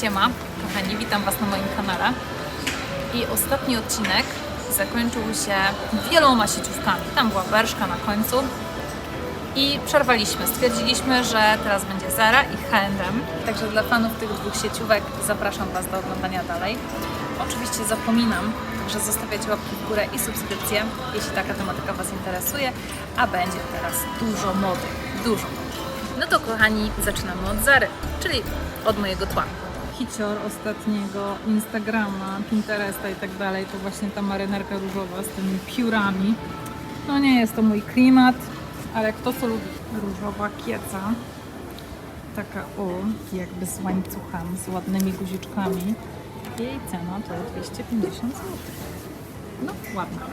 Siema, kochani, witam Was na moim kanale. I ostatni odcinek zakończył się wieloma sieciówkami. Tam była Berszka na końcu. I przerwaliśmy. Stwierdziliśmy, że teraz będzie Zara i H&M. Także dla fanów tych dwóch sieciówek zapraszam Was do oglądania dalej. Oczywiście zapominam, że zostawiacie łapki w górę i subskrypcję, jeśli taka tematyka Was interesuje, a będzie teraz dużo mody, dużo mody. No to kochani, zaczynamy od Zary, czyli od mojego tła. Hicior ostatniego Instagrama, Pinteresta i tak dalej, to właśnie ta marynarka różowa z tymi piórami. No nie jest to mój klimat, ale kto co lubi? Różowa kieca. Taka o, jakby z łańcuchami, z ładnymi guziczkami. Jej cena to 250 zł. No, ładna.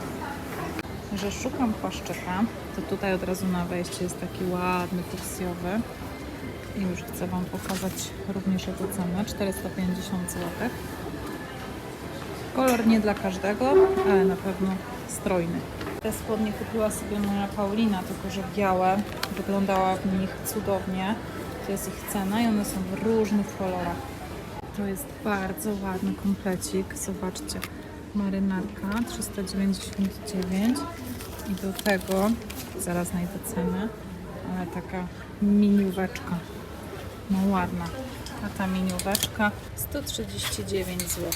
Że szukam płaszczyka, to tutaj od razu na wejście jest taki ładny, fuksjowy. I już chcę Wam pokazać również jego cenę, 450 zł. Kolor nie dla każdego, ale na pewno strojny. Te spodnie kupiła sobie moja Paulina, tylko że białe. Wyglądała w nich cudownie. To jest ich cena i one są w różnych kolorach. To jest bardzo ładny komplecik. Zobaczcie, marynarka 399 i do tego, zaraz znajdę cenę, ale taka minióweczka. No ładna. A ta minióweczka 139 zł.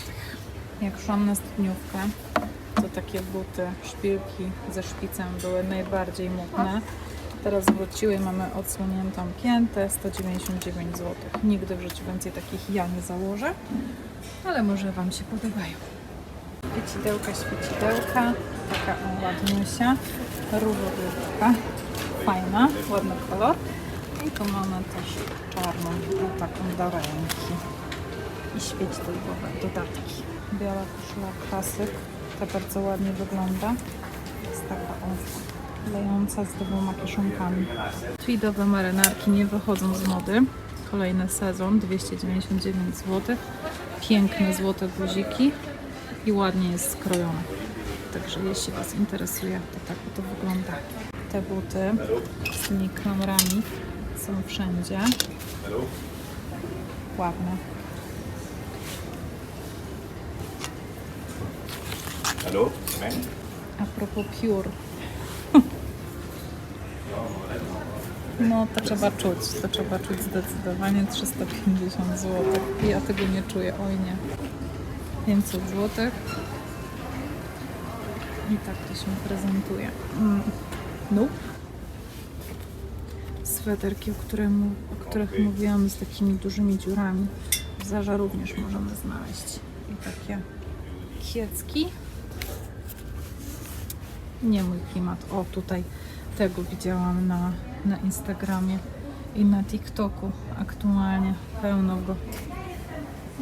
Jak szłam na studniówkę, to takie buty, szpilki ze szpicem były najbardziej modne. Teraz wróciły, mamy odsłoniętą piętę, 199 zł. Nigdy w życiu więcej takich ja nie założę, ale może Wam się podobają. Świecidełka, świecidełka, taka ładniusia, różowiutka, fajna, ładny kolor. I tu mamy też czarną, taką do ręki. I świecidełkowe dodatki. Biała koszula klasyk, ta bardzo ładnie wygląda. Jest taka o, lejąca z dwoma kieszonkami. Tweedowe marynarki nie wychodzą z mody. Kolejny sezon, 299 zł. Piękne złote guziki i ładnie jest skrojone. Także jeśli Was interesuje, to tak to wygląda. Te buty z tymi klamrami są wszędzie. Ładne. Nein? A propos Pure. No to trzeba czuć, to trzeba czuć zdecydowanie 350 zł. I ja tego nie czuję, oj nie. 500 zł. I tak to się prezentuje. Mm. Nope. Sweterki, o, którym, o których mówiłam, z takimi dużymi dziurami. W Zarze również możemy znaleźć. I takie kiecki. Nie mój klimat. O, tutaj tego widziałam na, na Instagramie i na TikToku. Aktualnie pełno go.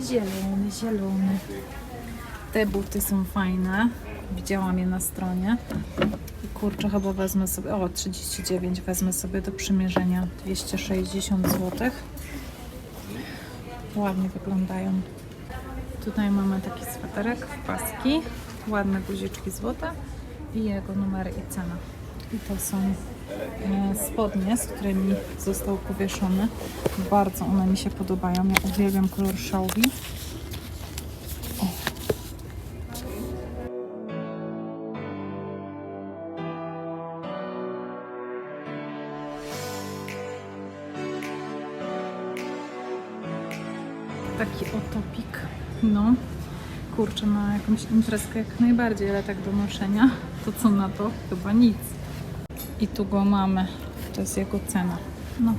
Zielony, zielony. Te buty są fajne. Widziałam je na stronie. Kurczę, chyba wezmę sobie. O, 39 wezmę sobie do przymierzenia. 260 zł. Ładnie wyglądają. Tutaj mamy taki sweterek w paski. Ładne guziczki złote i jego numery i cena. I to są e, spodnie, z którymi został powieszony. Bardzo one mi się podobają. Ja uwielbiam kolor szałwi. Kurczę, na jakąś imprezkę jak najbardziej, ale tak do noszenia, to co na to? Chyba nic. I tu go mamy. To jest jego cena. No.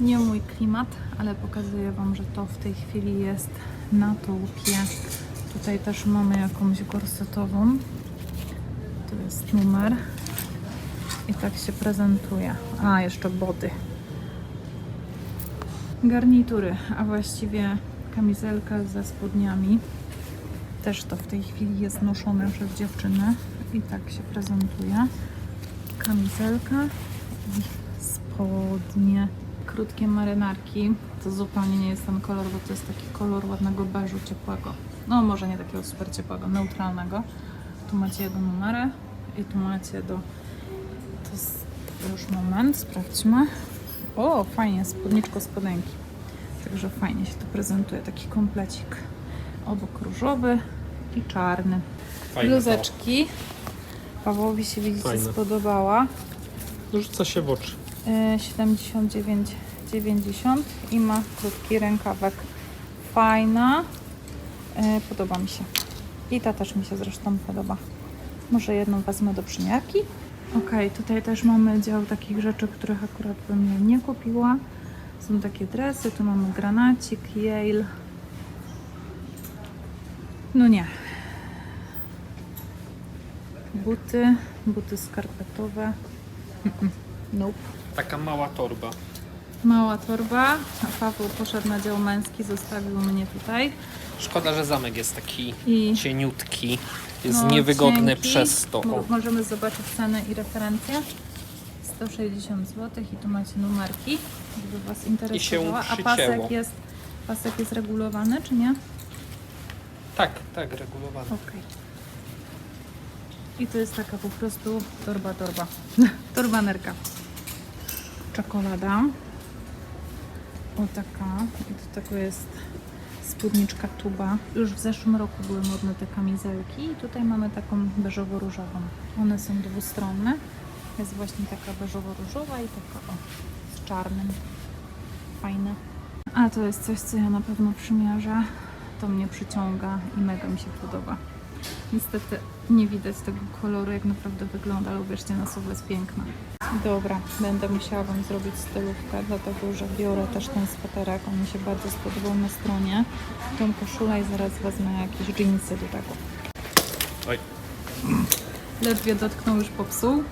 Nie mój klimat, ale pokazuję Wam, że to w tej chwili jest na topie. Tutaj też mamy jakąś gorsetową. Tu jest numer. I tak się prezentuje. A, jeszcze body. Garnitury, a właściwie kamizelka ze spodniami. Też to w tej chwili jest noszone przez dziewczyny i tak się prezentuje. Kamizelka i spodnie. Krótkie marynarki. To zupełnie nie jest ten kolor, bo to jest taki kolor ładnego beżu ciepłego. No może nie takiego super ciepłego, neutralnego. Tu macie jego numery i tu macie do... To jest już moment, sprawdźmy. O, fajnie, spódniczko spodenki. Także fajnie się to prezentuje, taki komplecik. Obok różowy i czarny. Fajne Bluzeczki. Pawłowi się widzicie Fajne. spodobała. Rzuca się w oczy. E, 79,90 i ma krótki rękawek. Fajna. E, Podoba mi się. I ta też mi się zresztą podoba. Może jedną wezmę do przymiarki. Ok, tutaj też mamy dział takich rzeczy, których akurat bym nie kupiła. Są takie dresy, tu mamy granacik, Yale. No nie. Buty, buty skarpetowe. Nope. Taka mała torba. Mała torba, a Paweł poszedł na dział męski, zostawił mnie tutaj. Szkoda, że zamek jest taki I cieniutki. Jest no, niewygodny cienki. przez to. O, Możemy zobaczyć cenę i referencje. 160 zł i tu macie numerki, gdyby Was interesowała. A pasek jest, pasek jest regulowany, czy nie? tak, tak, regulowane. Okej. I to jest taka po prostu torba, torba. Torbanerka. Czekolada. O taka. I do tego jest spódniczka tuba. Już w zeszłym roku były modne te kamizelki i tutaj mamy taką beżowo-różową. One są dwustronne. Jest właśnie taka beżowo-różowa i taka o, z czarnym. Fajne. A to jest coś, co ja na pewno przymierzę. To mnie przyciąga i mega mi się podoba. Niestety nie widać tego koloru, jak naprawdę wygląda, ale uwierzcie na słowo jest piękna. Dobra, będę musiała Wam zrobić stylówkę, dlatego że biorę też ten sweterek, on mi się bardzo spodobał na stronie. Tą koszulę i zaraz wezmę jakieś jeansy do tego. Oj. Ledwie dotknął, już popsuł.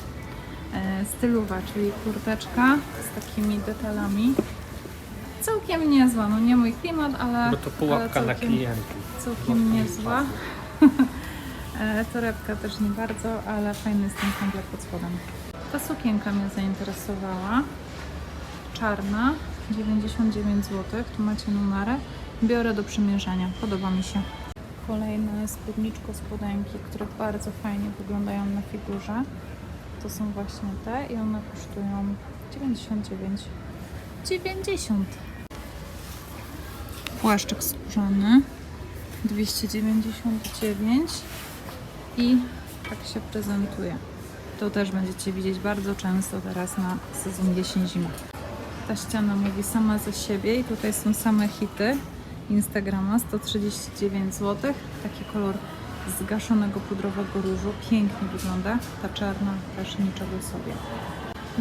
E, stylowa, czyli kurteczka z takimi detalami. Całkiem niezła, no nie mój klimat, ale, Bo to ale pułapka na całkiem, klientów. całkiem niezła. E, Torebka też nie bardzo, ale fajny jest ten komplet pod spodem. Ta sukienka mnie zainteresowała. Czarna, 99 zł. Tu macie numery. Biorę do przymierzenia. Podoba mi się. Kolejne spódniczko spodenki, które bardzo fajnie wyglądają na figurze. To są właśnie te i one kosztują 99 90 Płaszczyk skórzany 299 i tak się prezentuje. To też będziecie widzieć bardzo często teraz na sezon jesień-zima. Ta ściana mówi sama za siebie i tutaj są same hity Instagrama 139 zł. Taki kolor zgaszonego pudrowego różu. Pięknie wygląda. Ta czarna też niczego sobie.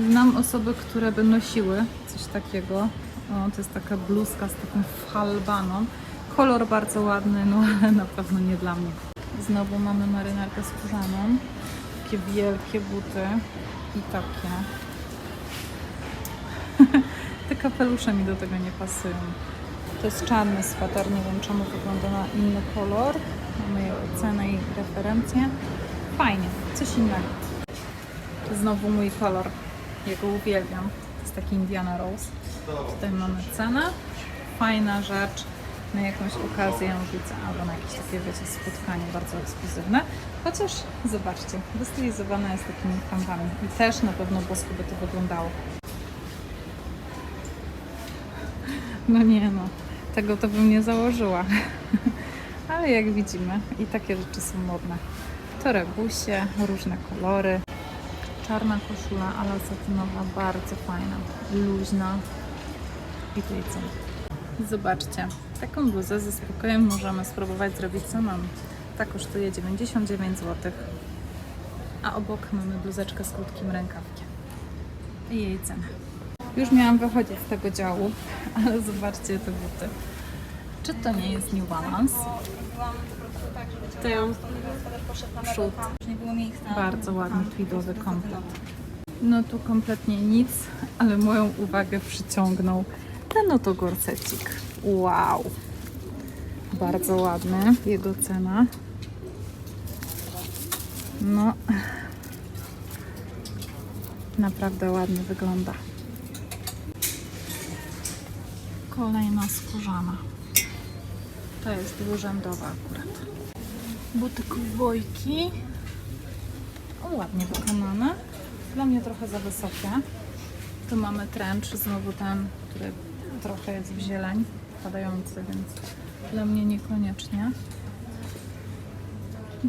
Znam osoby, które by nosiły coś takiego. O, to jest taka bluzka z taką falbaną. Kolor bardzo ładny, no ale na pewno nie dla mnie. Znowu mamy marynarkę skórzaną. Takie wielkie buty i takie. Te kapelusze mi do tego nie pasują. To jest czarny sweter, nie wiem czemu wygląda na inny kolor. Mamy jego cenę i referencję. Fajnie, coś innego. Znowu mój kolor. Jego uwielbiam. To jest taki Indiana Rose. Tutaj mamy cenę. Fajna rzecz na jakąś okazję widzę, albo na jakieś takie, wiecie, spotkanie bardzo ekskluzywne. Chociaż zobaczcie, wystylizowana jest takimi krampami. I też na pewno bosko by to wyglądało. No nie no, tego to bym nie założyła. Ale jak widzimy, i takie rzeczy są modne. Torebusie, różne kolory. Czarna koszula, ale satynowa, bardzo fajna, luźna. I tu co? Zobaczcie, taką bluzę ze spokojem możemy spróbować zrobić samemu. Ta kosztuje 99 zł. A obok mamy bluzeczkę z krótkim rękawkiem. I jej cenę. Już miałam wychodzić z tego działu, ale zobaczcie te buty. Czy to nie jest New Balance? Tył, przód. Bardzo ładny tweedowy komplet. No tu kompletnie nic, ale moją uwagę przyciągnął ten oto gorsecik. Wow! Bardzo ładny. Jego cena. No. Naprawdę ładnie wygląda. Kolejna skórzana. To jest dwurzędowa akurat. Buty kowbojki. O, ładnie wykonane. Dla mnie trochę za wysokie. Tu mamy trench, znowu ten, który Trochę jest w zieleń padający, więc dla mnie niekoniecznie.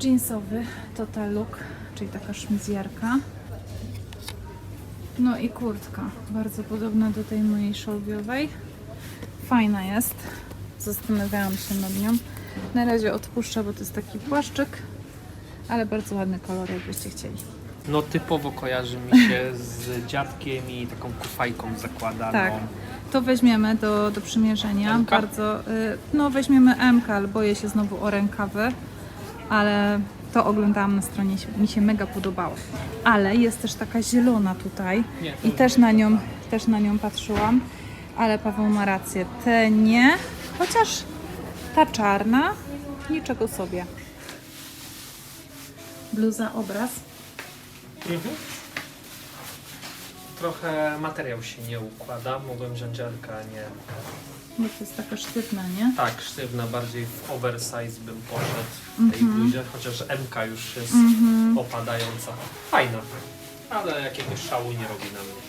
Jeansowy Total Look, czyli taka szmizjerka. No i kurtka, bardzo podobna do tej mojej szolwiowej. Fajna jest. Zastanawiałam się nad nią. Na razie odpuszczę, bo to jest taki płaszczyk, ale bardzo ładny kolor, jakbyście chcieli. No typowo kojarzy mi się z dziadkiem i taką kufajką zakładaną. Tak. To weźmiemy do, do przymierzenia. MK? Bardzo, y, no weźmiemy MK, ale boję się znowu o rękawy, ale to oglądałam na stronie, się- mi się mega podobało. Ale jest też taka zielona tutaj Nie, to i też na nią, też na nią patrzyłam, ale Paweł ma rację, te nie, chociaż ta czarna, niczego sobie. Bluza, obraz. Mhm. Trochę materiał się nie układa. Mogłem wziąć dziadka, a nie. No to jest taka sztywna, nie? Tak, sztywna, bardziej w oversize bym poszedł w tej Mhm. bluzie, chociaż MK już jest Mhm. opadająca. Fajna, ale jakiegoś szału nie robi na mnie.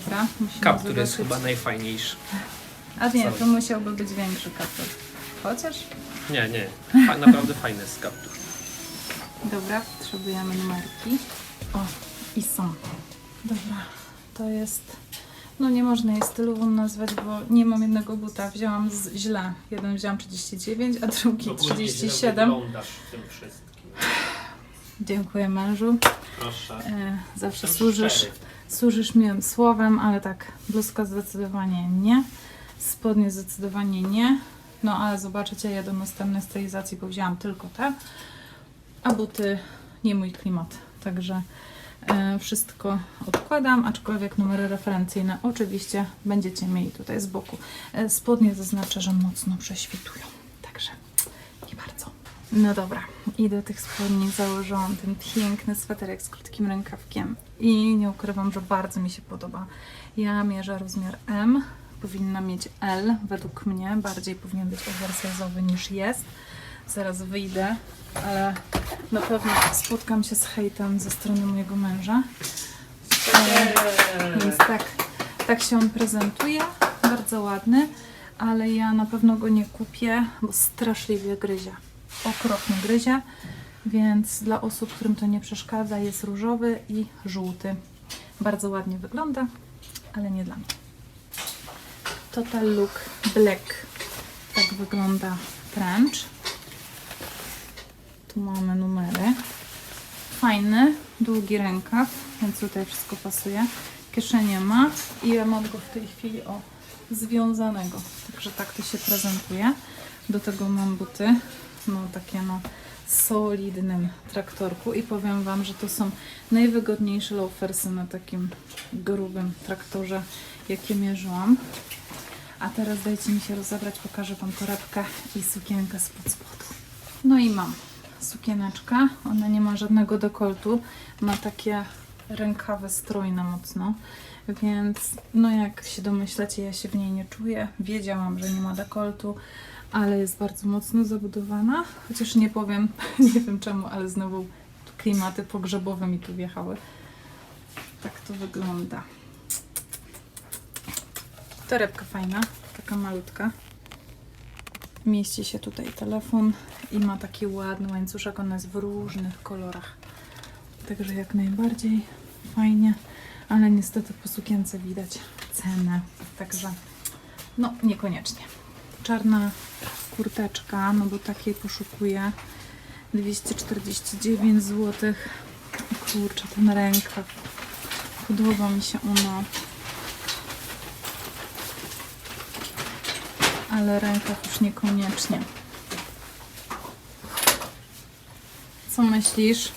Dobra, musimy Kaptur jest zobaczyć. chyba najfajniejszy. A nie, to musiałby być większy kaptur. Chociaż? Nie, nie, Fa- naprawdę fajny jest kaptur. Dobra, potrzebujemy numerki. O, i są. Dobra, to jest... No nie można jej stylową nazwać, bo nie mam jednego buta. Wzięłam z, źle. Jeden wzięłam 39, a drugi 37. wyglądasz w tym wszystkim. Dziękuję mężu. Proszę. E, zawsze Jestem służysz, szczery. służysz mi słowem, ale tak, bluzka zdecydowanie nie. Spodnie zdecydowanie nie. No ale zobaczycie, ja do następnej stylizacji, bo wzięłam tylko te. A buty nie mój klimat. Także wszystko odkładam, aczkolwiek numery referencyjne oczywiście będziecie mieli tutaj z boku. E, spodnie zaznaczę, że mocno prześwitują. Także nie bardzo. No dobra, i do tych spodni założyłam ten piękny sweterek z krótkim rękawkiem i nie ukrywam, że bardzo mi się podoba. Ja mierzę rozmiar M, powinna mieć L według mnie, bardziej powinien być oversize'owy niż jest. Zaraz wyjdę, ale na pewno spotkam się z hejtem ze strony mojego męża. E, Więc tak, tak się on prezentuje, bardzo ładny, ale ja na pewno go nie kupię, bo straszliwie gryzie. Okropnie gryzie, więc dla osób, którym to nie przeszkadza, jest różowy i żółty. Bardzo ładnie wygląda, ale nie dla mnie. Total Look Black. Tak wygląda trench. Tu mamy numery. Fajny, długi rękaw, więc tutaj wszystko pasuje. Kieszenie ma i ja mam go w tej chwili o związanego. Także tak to się prezentuje. Do tego mam buty, no takie na solidnym traktorku i powiem Wam, że to są najwygodniejsze loafersy na takim grubym traktorze, jakie mierzyłam. A teraz dajcie mi się rozebrać, pokażę Wam torebkę i sukienkę spod spodu. No i mam sukieneczkę, ona nie ma żadnego dekoltu, ma takie rękawy strojne mocno, więc no jak się domyślacie, ja się w niej nie czuję. Wiedziałam, że nie ma dekoltu, ale jest bardzo mocno zabudowana, chociaż nie powiem, nie wiem czemu, ale znowu klimaty pogrzebowe mi tu wjechały. Tak to wygląda. Torebka fajna, taka malutka. Mieści się tutaj telefon i ma taki ładny łańcuszek, on jest w różnych kolorach. Także jak najbardziej fajnie, ale niestety po sukience widać cenę. Także no niekoniecznie. Czarna kurteczka, no bo takiej poszukuję. 249 zł. Kurczę, ten rękaw. Podoba mi się ona. Ale rękaw już niekoniecznie. Co myślisz?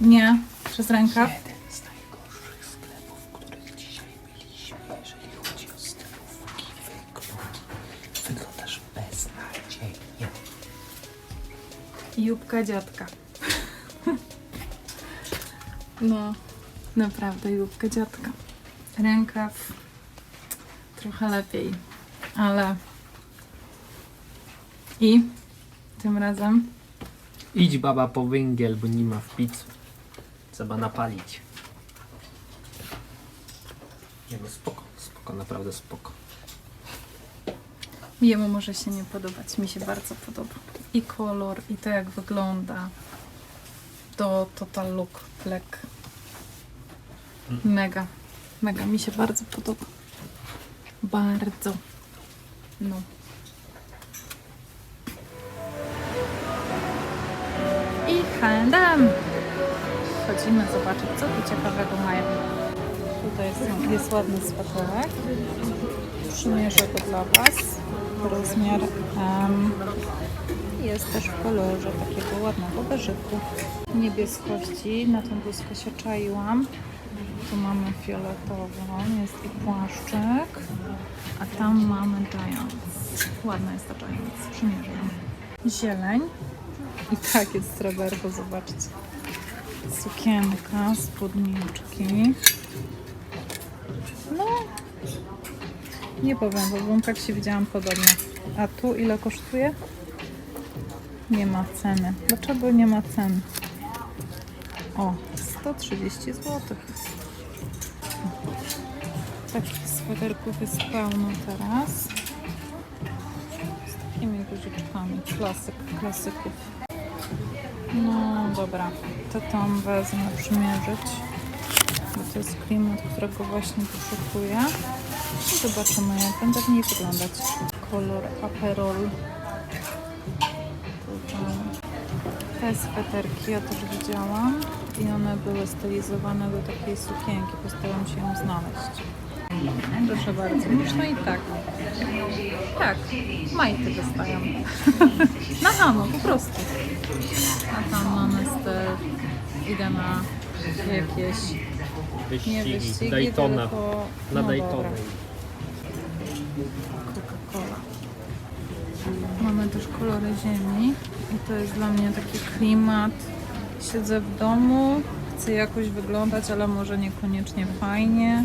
Nie? Przez rękaw? Jeden z najgorszych sklepów, których dzisiaj byliśmy, jeżeli chodzi o stylówki, wygląd. Wyglądasz beznadziejnie. Jubka dziadka. No, naprawdę jubka dziadka. Rękaw trochę lepiej, ale i tym razem Idź baba po węgiel, bo nie ma w pizzu. Trzeba napalić. Nie no, spoko, spoko, naprawdę spoko. Jemu może się nie podobać, mi się bardzo podoba. I kolor, i to jak wygląda. To total look black. Mega, mega, mi się bardzo podoba. Bardzo. No. I H&M. Chodzimy zobaczyć, co tu ciekawego mają. Tutaj jest, jest ładny sweterek. Przymierzę go dla Was. Rozmiar M. Jest też w kolorze takiego ładnego beżyku. Niebieskości. Na tą bluzkę się czaiłam. Tu mamy fioletową. Jest i płaszczyk. A tam mamy Giants. Ładna jest ta Giants. Przymierzę ją. Zieleń. I tak jest sreberko, zobaczcie. Sukienka, spódniczki. No, nie powiem, bo w bunkach się widziałam podobnie. A tu ile kosztuje? Nie ma ceny. Dlaczego nie ma ceny? O, 130 zł. Takich sweterków jest pełno teraz. Z takimi guziczkami. Klasyk, klasyków. No dobra, to tam wezmę przymierzyć, bo to jest klimat, którego właśnie poszukuję. I zobaczymy, jak będzie w niej wyglądać. Kolor Aperol. Te sweterki ja też widziałam i one były stylizowane do takiej sukienki. Postaram się ją znaleźć. Proszę bardzo. No i tak. Tak, majty dostają. Na hamo, po prostu. A tam mamy idę na jakieś, nie wyścigi, Daytona. tylko... Na no Daytona. dobra, Coca-Cola. Mamy też kolory ziemi i to jest dla mnie taki klimat. Siedzę w domu, chcę jakoś wyglądać, ale może niekoniecznie fajnie.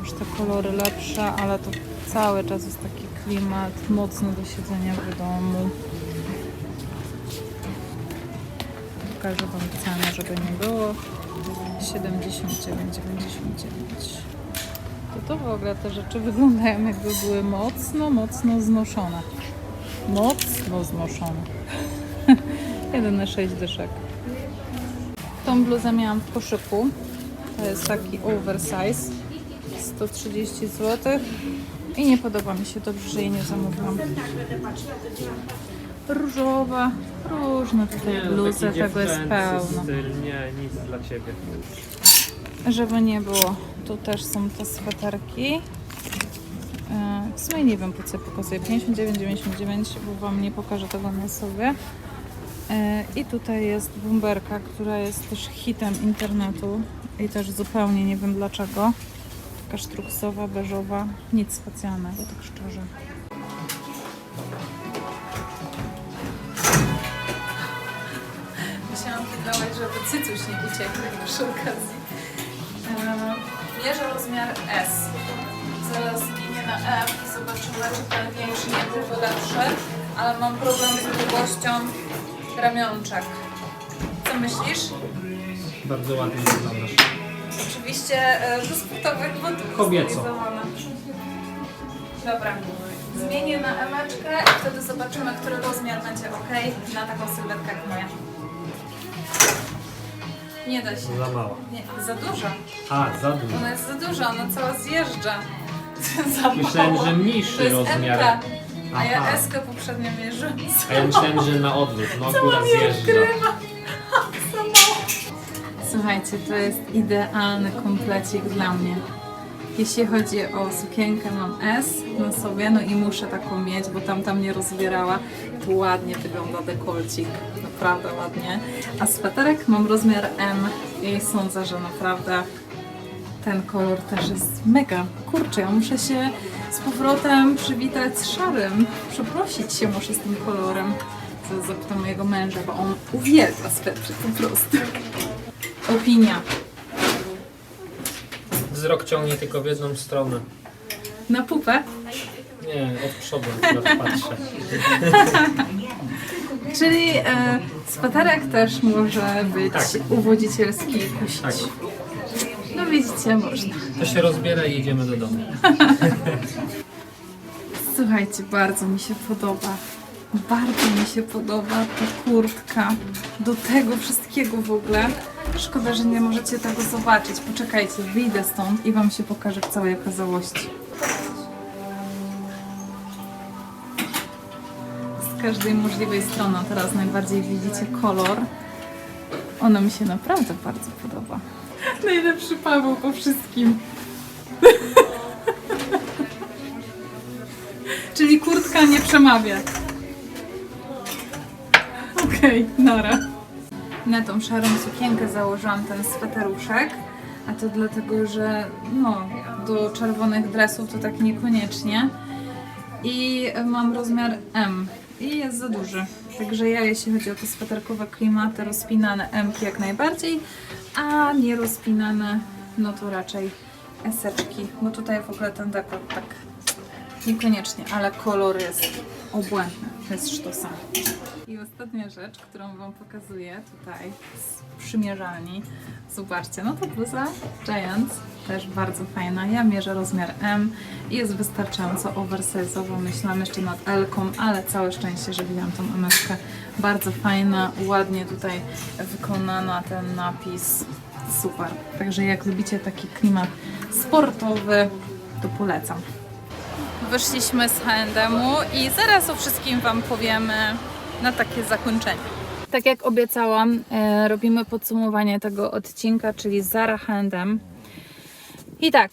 Już te kolory lepsze, ale to cały czas jest taki klimat mocny do siedzenia w domu. Pokażę Wam cenę, żeby nie było. 79,99. To to w ogóle te rzeczy wyglądają jakby były mocno, mocno znoszone. Mocno znoszone. Jedyne 6 dyszek. Tą bluzę miałam w koszyku. To jest taki oversize. 130 zł. I nie podoba mi się, dobrze, że jej nie zamówiłam. Różowa, różne tutaj bluzy, tego jest pełno. Styl, nie, nic dla ciebie. Żeby nie było, tu też są te sweterki. E, W sumie nie wiem po co pokazuję. 59,99, bo Wam nie pokażę tego na sobie. E, I tutaj jest bumberka, która jest też hitem internetu i też zupełnie nie wiem dlaczego. Taka sztruksowa, beżowa, nic specjalnego, tak szczerze. Musiałam pilnować, żeby cycuś nie uciekł przy okazji. Mierzę rozmiar S. Zaraz ginie na M i zobaczymy, czy ten większy nie byłby lepszy, ale mam problem z długością ramionczek. Co myślisz? Bardzo ładnie wyglądasz. Oczywiście e, do sportowych butów. Kobieco. Dobra. Zmienię na emeczkę i wtedy zobaczymy, który rozmiar będzie ok na taką sylwetkę jak moja. Nie da się. Za mała. Nie, za duża. A, za dużo. Ona jest za duża, ona cała zjeżdża. za Myślałem, że mniejszy To jest rozmiar. A ja Aha. Poprzednio mierzyłam. A ja myślałem, że na odwrót. No góra zjeżdża. Słuchajcie, to jest idealny komplecik dla mnie. Jeśli chodzi o sukienkę, mam S na sobie, no i muszę taką mieć, bo tamta mnie rozbierała. Tu ładnie wygląda dekolcik, naprawdę ładnie. A sweterek mam rozmiar M i sądzę, że naprawdę ten kolor też jest mega. Kurczę, ja muszę się z powrotem przywitać z szarym. Przeprosić się muszę z tym kolorem. Zapytam mojego męża, bo on uwielbia swetry po prostu. Opinia. Wzrok ciągnie tylko w jedną stronę. Na pupę. Nie, od przodu akurat patrzę. Czyli e, sweterek też może być Tak. uwodzicielski i kusić. Tak. No widzicie, można? To się rozbiera i jedziemy do domu. Słuchajcie, bardzo mi się podoba. Bardzo mi się podoba ta kurtka. Do tego wszystkiego w ogóle. Szkoda, że nie możecie tego zobaczyć. Poczekajcie, wyjdę stąd i Wam się pokażę w całej okazałości. Z każdej możliwej strony teraz najbardziej widzicie kolor. Ona mi się naprawdę bardzo podoba. Najlepszy Paweł po wszystkim. Czyli kurtka nie przemawia. Okej, nara. Na tą szarą sukienkę założyłam ten sweteruszek, a to dlatego, że no, do czerwonych dresów to tak niekoniecznie. I mam rozmiar M i jest za duży. Także ja, jeśli chodzi o te sweterkowe klimaty, rozpinane M jak najbardziej, a nie rozpinane, no to raczej eseczki. Bo tutaj w ogóle ten dekolt tak Niekoniecznie, ale kolor jest obłędny. To jest sztosa. I ostatnia rzecz, którą Wam pokazuję tutaj z przymierzalni. Zobaczcie, no to bluza Giants, też bardzo fajna. Ja mierzę rozmiar M i jest wystarczająco oversize'owo. Myślałam jeszcze nad L-ką, ale całe szczęście, że wziąłam tą MS-kę. Bardzo fajna, ładnie tutaj wykonana ten napis. Super. Także jak lubicie taki klimat sportowy, to polecam. Wyszliśmy z H&M-u i zaraz o wszystkim Wam powiemy na takie zakończenie. Tak jak obiecałam, e, robimy podsumowanie tego odcinka, czyli Zara H&M. I tak,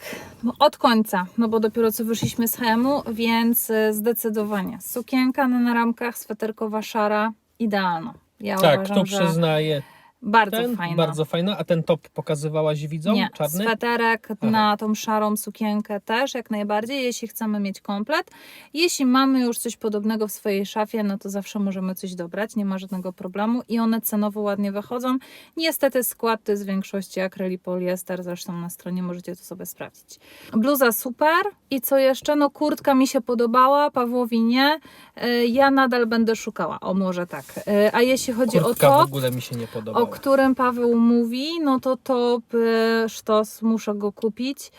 od końca, no bo dopiero co wyszliśmy z H&M-u, więc e, zdecydowanie sukienka na ramkach, sweterkowa szara, idealna. Ja Tak, uważam, to że przyznaję. Bardzo Ten fajna. bardzo fajna, a ten top pokazywałaś widzom? Nie, Czarny? sweterek na tą szarą sukienkę też jak najbardziej, jeśli chcemy mieć komplet. Jeśli mamy już coś podobnego w swojej szafie, no to zawsze możemy coś dobrać, nie ma żadnego problemu i one cenowo ładnie wychodzą. Niestety skład to jest w większości akryli poliester, zresztą na stronie możecie to sobie sprawdzić. Bluza super i co jeszcze? No kurtka mi się podobała, Pawłowi nie. Y, Ja nadal będę szukała, o może tak. Y, A jeśli chodzi Kurtka o w to, ogóle mi się nie podobała. Którym Paweł mówi, no to top e, sztos, muszę go kupić.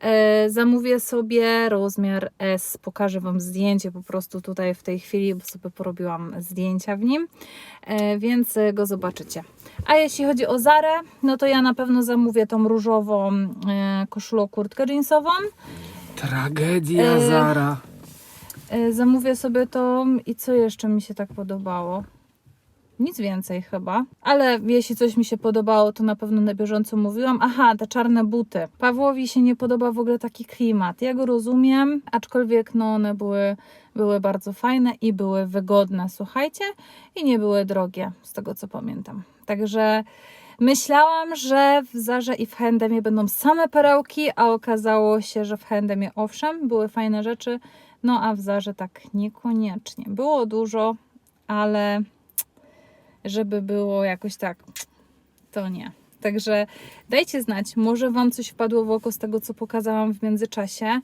E, Zamówię sobie rozmiar S. Pokażę Wam zdjęcie po prostu tutaj w tej chwili, bo sobie porobiłam zdjęcia w nim, e, więc go zobaczycie. A jeśli chodzi o Zarę, no to ja na pewno zamówię tą różową e, koszulę, kurtkę jeansową. Tragedia Zara. Zamówię sobie tą i co jeszcze mi się tak podobało? Nic więcej chyba, ale jeśli coś mi się podobało, to na pewno na bieżąco mówiłam. Aha, te czarne buty. Pawłowi się nie podoba w ogóle taki klimat. Ja go rozumiem, aczkolwiek no one były, były bardzo fajne i były wygodne, słuchajcie, i nie były drogie, z tego co pamiętam. Także myślałam, że w Zarze i w H&M będą same perełki, a okazało się, że w H&M owszem, były fajne rzeczy, no a w Zarze tak niekoniecznie. Było dużo, ale żeby było jakoś tak, to nie. Także dajcie znać, może Wam coś wpadło w oko z tego, co pokazałam w międzyczasie.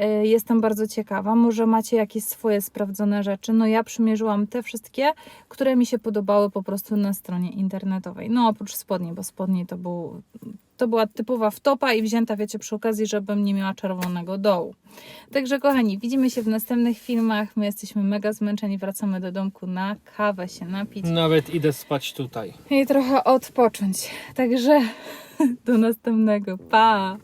Yy, Jestem bardzo ciekawa. Może macie jakieś swoje sprawdzone rzeczy. No ja przymierzyłam te wszystkie, które mi się podobały po prostu na stronie internetowej. No oprócz spodni, bo spodni to, był, to była typowa wtopa i wzięta, wiecie, przy okazji, żebym nie miała czerwonego dołu. Także kochani, widzimy się w następnych filmach. My jesteśmy mega zmęczeni, wracamy do domku na kawę się napić Nawet idę spać tutaj. i trochę odpocząć. Także do następnego. Pa!